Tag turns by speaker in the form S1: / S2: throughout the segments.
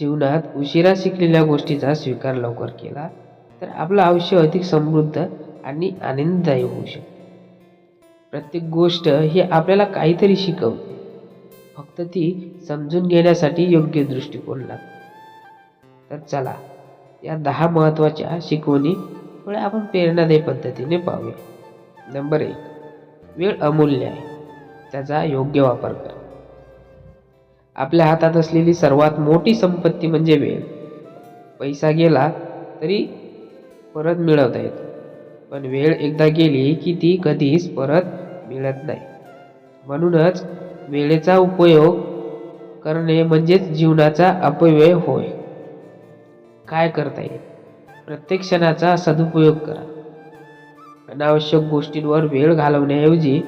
S1: जीवनात उशिरा शिकलेल्या गोष्टीचा स्वीकार लवकर केला तर आपलं आयुष्य अधिक समृद्ध आणि आनंददायी होऊ शकते. प्रत्येक गोष्ट ही आपल्याला काहीतरी शिकवते. फक्त ती समजून घेण्यासाठी योग्य दृष्टिकोन लागतो. तर चला या दहा महत्त्वाच्या शिकवणी थोड्या आपण प्रेरणादायी पद्धतीने पाहूया. नंबर एक वेळ अमूल्य आहे. त्याचा योग्य वापर करा. आपल्या हातात असलेली सर्वात मोठी संपत्ती म्हणजे वेळ. पैसा गेला तरी परत मिळवता येतो. पण वेळ एकदा गेली की ती कधीच परत मिळत नाही. म्हणूनच वेळेचा उपयोग करणे म्हणजेच जीवनाचा अपव्यय होय. काय करता येईल? प्रत्येक क्षणाचा सदुपयोग करा. अनावश्यक गोष्टींवर वेळ घालवण्याऐवजी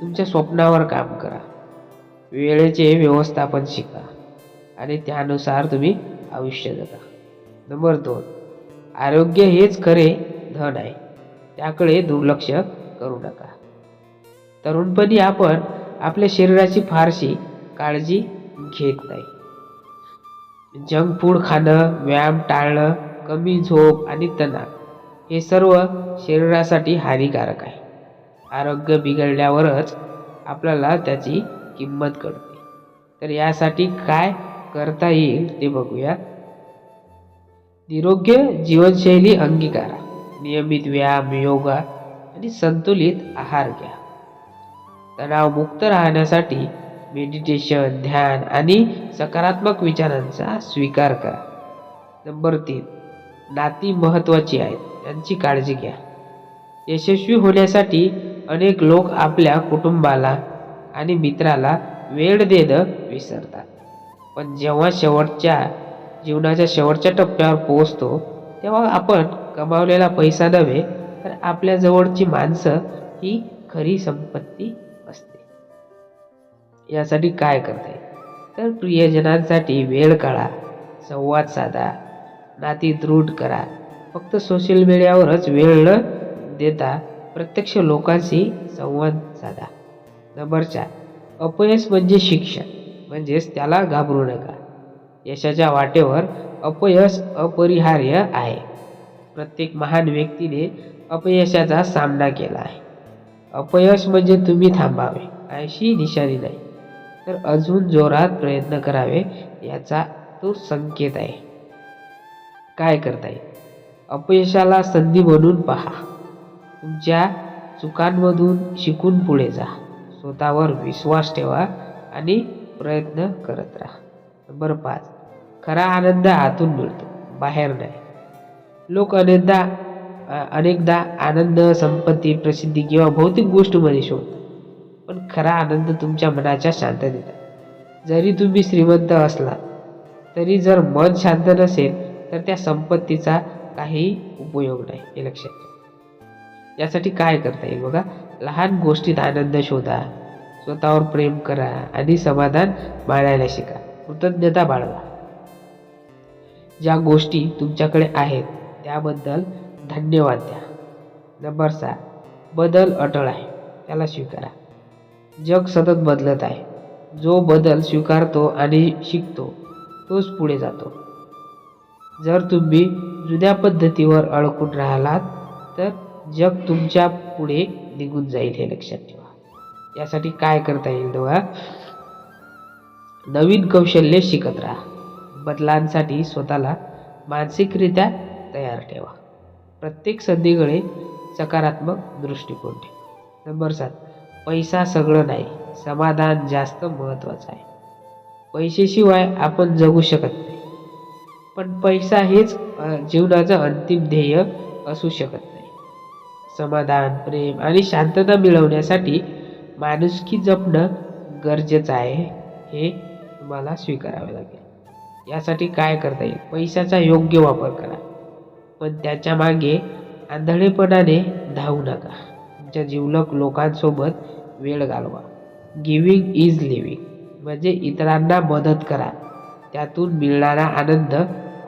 S1: तुमच्या स्वप्नावर काम करा. वेळेचे व्यवस्थापन शिका आणि त्यानुसार तुम्ही आयुष्य जगा. नंबर दोन आरोग्य हेच खरे धन आहे. त्याकडे दुर्लक्ष करू नका. तरुणपणी आपण आपल्या शरीराची फारशी काळजी घेत नाही. जंक फूड खाणं व्यायाम टाळणं कमी झोप आणि तणाव हे सर्व शरीरासाठी हानिकारक आहे. आरोग्य बिघडल्यावरच आपल्याला त्याची किंमत कळते. तर यासाठी काय करता येईल ते बघूया निरोग्य जीवनशैली अंगीकारा. नियमित व्यायाम योगा आणि संतुलित आहार घ्या. तणावमुक्त राहण्यासाठी मेडिटेशन ध्यान आणि सकारात्मक विचारांचा स्वीकार करा. नंबर तीन नाती महत्त्वाची आहेत त्यांची काळजी घ्या. यशस्वी होण्यासाठी अनेक लोक आपल्या कुटुंबाला आणि मित्राला वेळ देणं विसरतात. पण जेव्हा शेवटच्या जीवनाच्या शेवटच्या टप्प्यावर पोहोचतो तेव्हा आपण कमावलेला पैसा नव्हे तर आपल्या जवळची माणसं ही खरी संपत्ती असते. यासाठी काय करता येईल? तर प्रियजनांसाठी वेळ काढा संवाद साधा नाती दृढ करा. फक्त सोशल मीडियावरच वेळ न देता प्रत्यक्ष लोकांशी संवाद साधा. नंबर चार अपयश म्हणजे शिक्षण म्हणजेच त्याला घाबरू नका. यशाच्या वाटेवर अपयश अपरिहार्य आहे. प्रत्येक महान व्यक्तीने अपयशाचा सामना केला आहे. अपयश म्हणजे तुम्ही थांबावे अशी निशाणी नाही. तर अजून जोरात प्रयत्न करावे याचा तो संकेत आहे. काय करता येईल? अपयशाला संधी म्हणून पहा. तुमच्या चुकांमधून शिकून पुढे जा. स्वतःवर विश्वास ठेवा आणि प्रयत्न करत राहा. नंबर पाच खरा आनंद आतून मिळतो बाहेर नाही. लोक अनेकदा अनेकदा आनंद संपत्ती प्रसिद्धी किंवा भौतिक गोष्टीमध्ये शोधतात पण खरा आनंद तुमच्या मनाच्या शांततेत आहे जरी तुम्ही श्रीमंत असला तरी जर मन शांत नसेल तर त्या संपत्तीचा काही उपयोग नाही हे लक्षात यासाठी काय करता येईल बघा? लहान गोष्टीत आनंद शोधा स्वतःवर प्रेम करा आणि समाधान बाळगायला शिका. कृतज्ञता बाळगा. ज्या गोष्टी तुमच्याकडे आहेत त्याबद्दल धन्यवाद द्या. नंबर सहा बदल अटळ आहे त्याला स्वीकारा. जग सतत बदलत आहे. जो बदल स्वीकारतो आणि शिकतो तोच पुढे जातो. जर तुम्ही जुन्या पद्धतीवर अडकून राहिलात तर जग तुमच्यापुढे निघून जाईल हे लक्षात ठेवा. यासाठी काय करता येईल तेव्हा नवीन कौशल्य शिकत राहा. बदलांसाठी स्वतःला मानसिकरित्या तयार ठेवा. प्रत्येक संधीकडे सकारात्मक दृष्टिकोन ठेवा. नंबर सात पैसा सगळं नाही समाधान जास्त महत्त्वाचं आहे. पैशाशिवाय आपण जगू शकत नाही. पण पैसा हेच जीवनाचं अंतिम ध्येय असू शकत नाही. समाधान प्रेम आणि शांतता मिळवण्यासाठी माणुसकी जपणं गरजेचं आहे. हे तुम्हाला स्वीकारावे लागेल. यासाठी काय करता येईल? पैशाचा योग्य वापर करा. पण त्याच्यामागे आंधळेपणाने धावू नका. तुमच्या जिवलक लोकांसोबत वेळ घालवा. गिविंग इज लिव्हिंग म्हणजे इतरांना मदत करा. त्यातून मिळणारा आनंद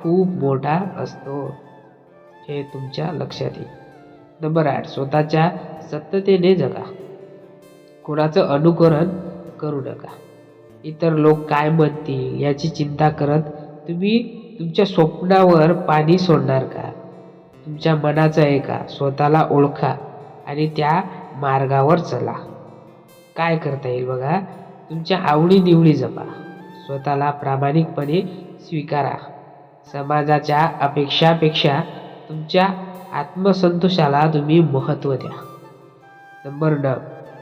S1: खूप मोठा असतो. हे तुमच्या लक्षात येईल. नंबर आठ. स्वतःच्या सत्यतेने जगा. कोणाचं अनुकरण करू नका. इतर लोक काय म्हणतील याची चिंता करत तुम्ही तुमच्या स्वप्नावर पाणी सोडणार का? तुमच्या मनाचं ऐका स्वतःला ओळखा आणि त्या मार्गावर चला. काय करता येईल बघा? तुमच्या आवडीनिवडी जपा. स्वतःला प्रामाणिकपणे स्वीकारा. समाजाच्या अपेक्षापेक्षा तुमच्या आत्मसंतोषाला तुम्ही महत्त्व द्या. नंबर न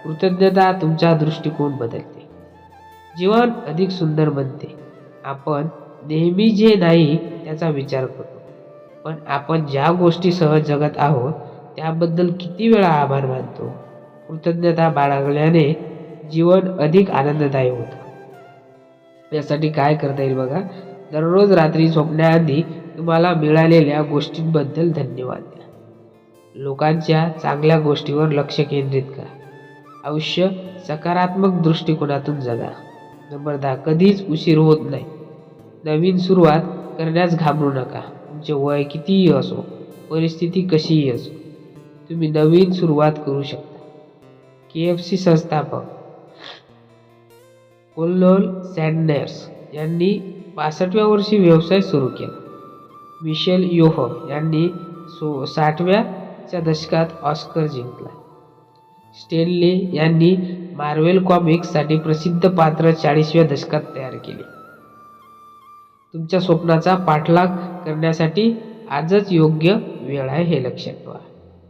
S1: कृतज्ञता तुमचा दृष्टिकोन बदलते. जीवन अधिक सुंदर बनते. आपण नेहमी जे नाही त्याचा विचार करतो. पण आपण ज्या गोष्टीसह जगत आहोत त्याबद्दल किती वेळा आभार मानतो? कृतज्ञता बाळगल्याने जीवन अधिक आनंददायी होतं. यासाठी काय करता येईल बघा दररोज रात्री झोपण्याआधी तुम्हाला मिळालेल्या गोष्टींबद्दल धन्यवाद. लोकांच्या चांगल्या गोष्टीवर लक्ष केंद्रित करा. आयुष्य सकारात्मक दृष्टिकोनातून जगा. नंबर दहा कधीच उशीर होत नाही. नवीन सुरुवात करण्यास घाबरू नका. तुमचे वय कितीही असो परिस्थिती कशीही असो तुम्ही नवीन सुरुवात करू शकता. के एफ सी संस्थापक कोल्लोल सँडर्स यांनी पासष्टव्या वर्षी व्यवसाय सुरू केला. मिशेल योह यांनी सो साठव्या च्या दशकात ऑस्कर जिंकला स्टेनले यांनी मार्वेल कॉमिक्ससाठी प्रसिद्ध पात्र चाळीसव्या दशकात तयार केले. तुमच्या स्वप्नाचा पाठलाग करण्यासाठी आजच योग्य वेळ आहे हे लक्षात ठेवा.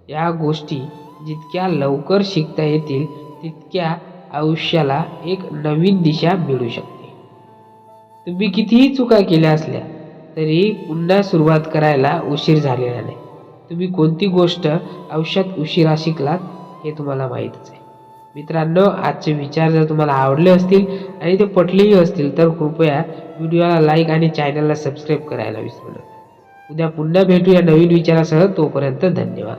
S1: या गोष्टी जितक्या लवकर शिकता येतील तितक्या आयुष्याला एक नवीन दिशा मिळू शकते. तुम्ही कितीही चुका केल्या असल्या तरी पुन्हा सुरुवात करायला उशीर झालेला नाही. तुम्ही कोणती गोष्ट आयुष्यात उशिरा शिकलात हे तुम्हाला माहीतच आहे. मित्रांनो आजचे विचार जर तुम्हाला आवडले असतील आणि ते पटलेही असतील तर कृपया व्हिडिओला लाईक आणि चॅनलला सबस्क्राईब करायला विसरू नका. उद्या पुन्हा भेटूया नवीन विचारासह तोपर्यंत धन्यवाद.